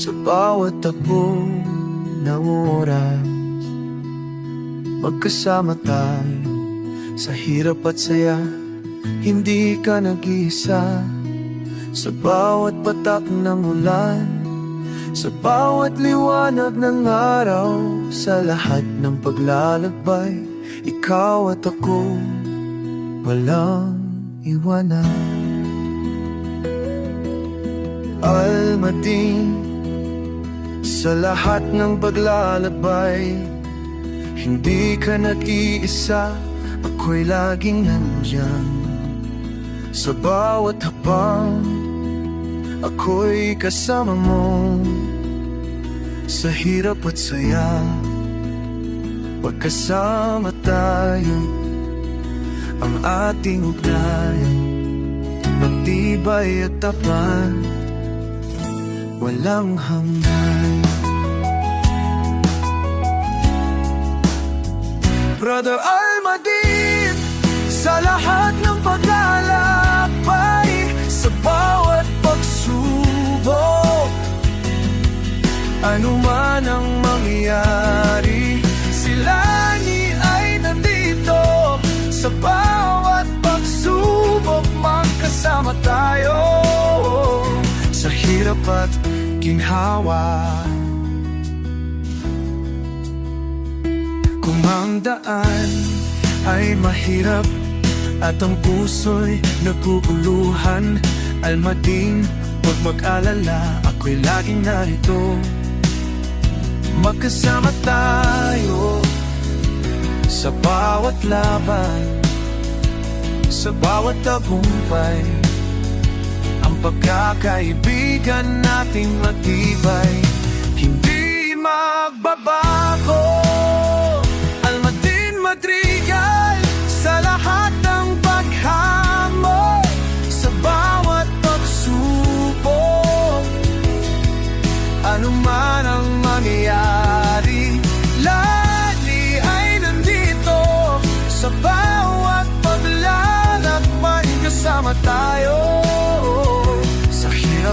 Sa bawat takbo ng oras Magkasama tayo. Sa hirap at saya Hindi ka nag-iisa. Sa bawat patak ng ulan Sa bawat liwanag ng araw Sa lahat ng paglalakbay Ikaw at ako Walang iwanan. Almating Sa lahat ng paglalakbay Hindi ka nag-iisa Ako'y laging nandyan. Sa bawat hapang Ako'y kasama mo. Sa hirap at saya Pagkasama tayo. Ang ating ugnayan Matibay at tapat. Walang hanggan Brother Almadin Sa lahat ng paglalakbay Sa bawat pagsubok Ano man ang mangyari Sila ni ay nandito Sa bawat pagsubok. Magkasama tayo Sa hirap at ginhawa Kung ang daan ay mahirap At ang puso'y naguguluhan. Almading, huwag mag-alala Ako'y laging narito. Magkasama tayo Sa bawat laban Sa bawat tagumpay. Ang pagkakaibigan nating matibay Hindi magbabago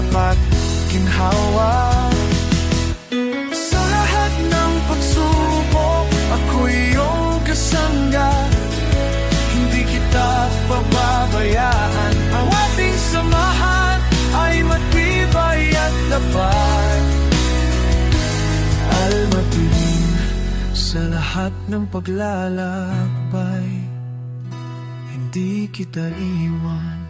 hirap at ginhawa Sa lahat ng pagsubok Ako'y iyong kasangga. Hindi kita pababayaan. Ang ating samahan Ay matibay at lapad. Almatin Sa lahat ng paglalakbay. Hindi kita iwan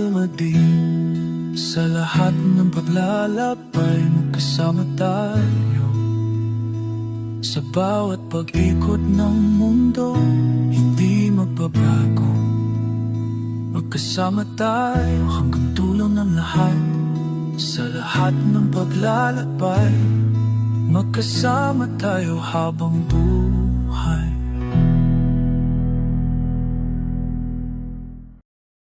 Almadin Sa lahat ng paglalakbay Magkasama tayo Sa bawat pag-ikot ng mundo. Hindi magbabago. Magkasama tayo hanggang tulong ng lahat. Sa lahat ng paglalakbay Magkasama tayo habang buhay